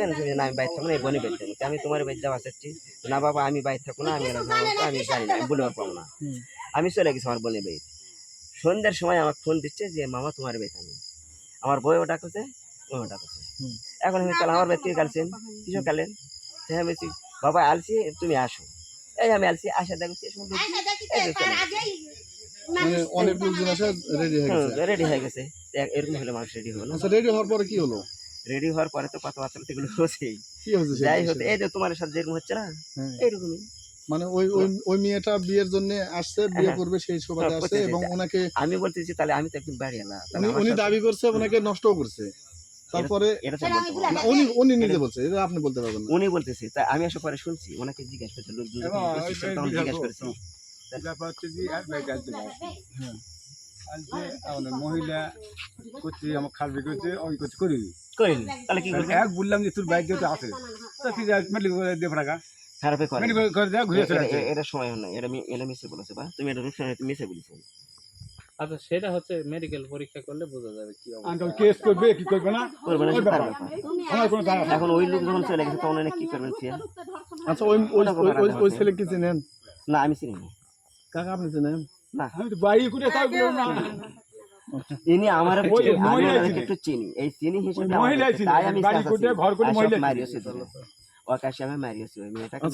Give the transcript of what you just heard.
থাকবেন তুমি না আমি বাইরে থাকব না এই বনি থাকব। আমি তোমার বাইরে যাওয়া চাচ্ছি না বাবা আমি বাইরে থাকব না আমি আমি জানি না আমি বলে পারব না। আমি চলে গেছি আমার বোনের বাইরে সন্ধ্যার সময় আমার ফোন দিচ্ছে যে মামা তোমার বাইরে আমি আমার বইও ডাকছে ওও ডাকছে। এখন আমি তাহলে আমার বাইরে থেকে কালছেন কিছু কালেন হ্যাঁ বলছি বাবা আলছি তুমি আসো। এই আমি আলছি আসা দেখছি যে গেছে। মানে অনেক লোকজন আসে রেডি হয়ে গেছে। রেডি হয়ে গেছে। এরকম হলে মানুষ রেডি হলো আচ্ছা রেডি হওয়ার পরে কি হলো? রেডি হওয়ার পরে তো কথাবার্তা তো এগুলো হচ্ছেই। যাই? হতো এই যে তোমার সাথে যেরকম হচ্ছে না হ্যাঁ। এইরকমই। মানে ওই ওই ওই মেয়েটা বিয়ের জন্য আসছে বিয়ে হ্যাঁ। করবে সেই সুবাদে হ্যাঁ, আসছে এবং ওনাকে আমি বলতেছি তাহলে আমি তো একদিন বাড়ি তাহলে উনি দাবি করছে ওনাকে নষ্টও করছে। তারপরে না। না, উনি উনি নিজে বলছে এটা আপনি বলতে পারবেন উনি বলতেছে তা আমি আসলে পরে শুনছি ওনাকে জিজ্ঞাসা করছে লোক দুজন এবং বসে জিজ্ঞাসা করেছি। ব্যাপার হচ্ছে যে মহিলা করছে আমার খালবি করছে ওই করছে করি করিনি তাহলে কি করবে? এক বললাম যে তোর বাইক যেহেতু আছে তা ঠিক আছে মেডিকেল করে টাকা খারাপে করে মেডিকেল করে দেওয়া ঘুরে চলে আসে। এটা- সময় হয় না এটা এটা মিসে বলেছে বা? তুমি এটা মিসে বলেছ। আচ্ছা সেটা হচ্ছে মেডিকেল পরীক্ষা করলে বোঝা যাবে কি অবস্থা। কেস করবে কি করবে না? করবে না আমার কোনো দাঁড়া এখন ওই লোক যখন চলে গেছে তখন এনে কি করবেন আচ্ছা ওই ওই ওই- ওই ছেলে কি চিনেন? না আমি চিনি না। কাকা আপনি চিনেন? না। আমি তো বাড়ি করে তাও বললাম না। ইনি আমার ছিলেন। একটু চিনি এই চিনি হিসেবে। তাই আমি। ঘর করে মহিলা মারিয়েছে। ওকে আমি মারিয়েছি ওই মেয়েটাকে